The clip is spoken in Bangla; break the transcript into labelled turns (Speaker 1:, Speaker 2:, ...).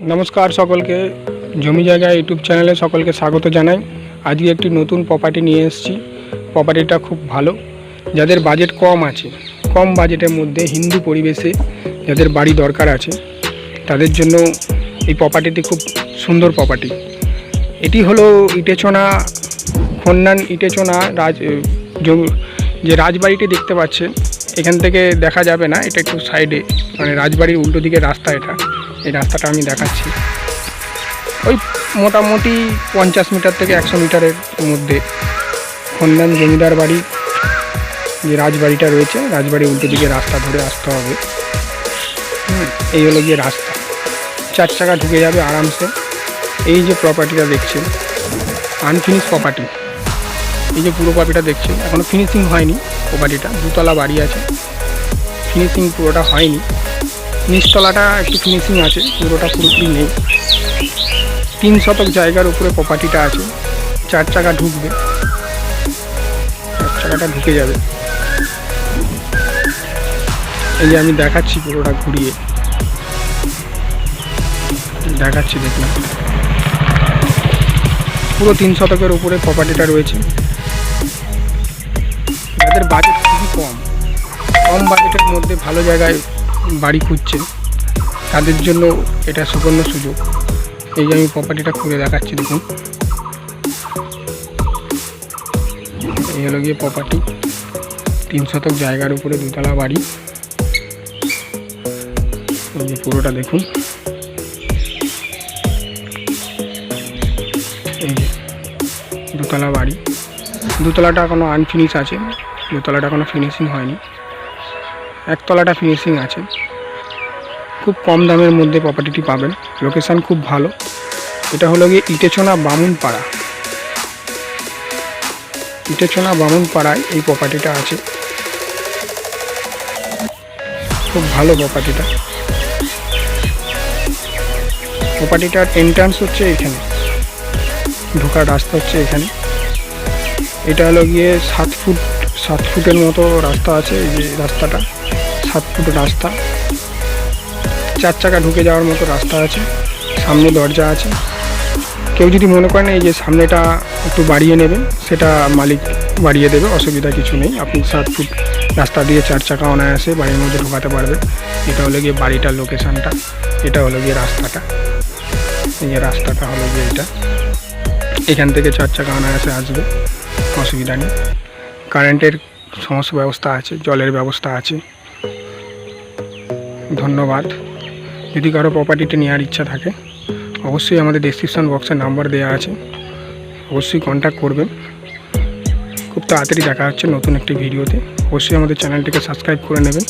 Speaker 1: নমস্কার সকলকে। জমি জায়গা ইউটিউব চ্যানেলে সকলকে স্বাগত জানাই। আজকে একটি নতুন প্রপার্টি নিয়ে এসেছি। প্রপার্টিটা খুব ভালো। যাদের বাজেট কম আছে, কম বাজেটের মধ্যে হিন্দু পরিবেশে যাদের বাড়ি দরকার আছে, তাদের জন্য এই প্রপার্টিটি খুব সুন্দর প্রপার্টি এটি হলো ইটেচনা, খন্নান ইটেচনা রাজ যে রাজবাড়িটি দেখতে পাচ্ছেন, এখান থেকে দেখা যাবে না, এটা একটু সাইডে মানে রাজবাড়ির উল্টো দিকে রাস্তা এটা। এই রাস্তাটা আমি দেখাচ্ছি। ওই মোটামুটি পঞ্চাশ মিটার থেকে একশো মিটারের মধ্যে। খন্দান জমিদার বাড়ি, যে রাজবাড়িটা রয়েছে রাজবাড়ির উল্টো দিকে রাস্তা ধরে আসতে হবে। এই হলো গিয়ে রাস্তা। চার চাকা ঢুকে যাবে আরামসে। এই যে প্রপার্টিটা দেখছেন আনফিনিশ প্রপার্টি এই যে পুরো প্রপার্টিটা দেখছেন এখনও ফিনিশিং হয়নি প্রপার্টিটা দুতলা বাড়ি আছে। ফিনিশিং পুরোটা হয়নি। নিচতলাটা একটু ফিনিশিং আছে, পুরোটা পুরোপুরি নেই। তিন শতক জায়গার উপরে প্রপার্টিটা আছে, চার চাকা ঢুকবে, চার চাকাটা ঢুকে যাবে। এই যে আমি দেখাচ্ছি পুরোটা ঘুরিয়ে। দেখাচ্ছি, দেখলাম। পুরো তিন শতকের উপরে প্রপার্টিটা রয়েছে। যাদের বাজেট খুবই কম কম বাজেটের মধ্যে ভালো জায়গায় বাড়ি খুঁজছে, তাদের জন্য এটা সুবর্ণ সুযোগ। এই যে আমি প্রপার্টিটা খুলে দেখাচ্ছি, দেখুন। এই হলো গিয়ে প্রপার্টি তিন শতক জায়গার উপরে দুতলা বাড়ি। যে পুরোটা দেখুন। দুতলা বাড়ি। দুতলাটা এখনও আনফিনিশ আছে। দোতলাটা এখনও ফিনিশিং হয়নি। একতলাটা ফিনিশিং আছে। খুব কম দামের মধ্যে প্রপার্টিটি পাবেন। লোকেশান খুব ভালো। এটা হলো গিয়ে ইটেচনা বামুনপাড়া। ইটেচনা বামুনপাড়ায় এই প্রপার্টিটা আছে। খুব ভালো প্রপার্টিটা প্রপার্টিটার এন্ট্রান্স হচ্ছে এখানে। ঢোকার রাস্তা হচ্ছে এখানে। এটা হলো গিয়ে সাত ফুট, সাত ফুটের মতো রাস্তা আছে এই যে রাস্তাটা। সাত ফুট রাস্তা। চার চাকা ঢুকে যাওয়ার মতো রাস্তা আছে, সামনে দরজা আছে। কেউ যদি মনে করেন এই যে সামনেটা একটু বাড়িয়ে নেবেন, সেটা মালিক বাড়িয়ে দেবে, অসুবিধা কিছু নেই। আপনি সাত ফুট রাস্তা দিয়ে চার চাকা অনায়াসে বাড়ির মধ্যে ঢোকাতে পারবেন। এটা হলো গিয়ে বাড়িটার লোকেশানটা, এটা হলো গিয়ে রাস্তাটা। এই যে রাস্তাটা হলো গিয়ে এটা। এখান থেকে চার চাকা অনায়াসে আসবে, অসুবিধা নেই। কারেন্টের সমস্ত ব্যবস্থা আছে, জলের ব্যবস্থা আছে। ধন্যবাদ। যদি কারও প্রপার্টিটি নেওয়ার ইচ্ছা থাকে, অবশ্যই আমাদের ডিসক্রিপশান বক্সে নাম্বার দেওয়া আছে। অবশ্যই কন্ট্যাক্ট করবেন। খুব তাড়াতাড়ি দেখা হচ্ছে নতুন একটি ভিডিওতে অবশ্যই আমাদের চ্যানেলটিকে সাবস্ক্রাইব করে নেবেন।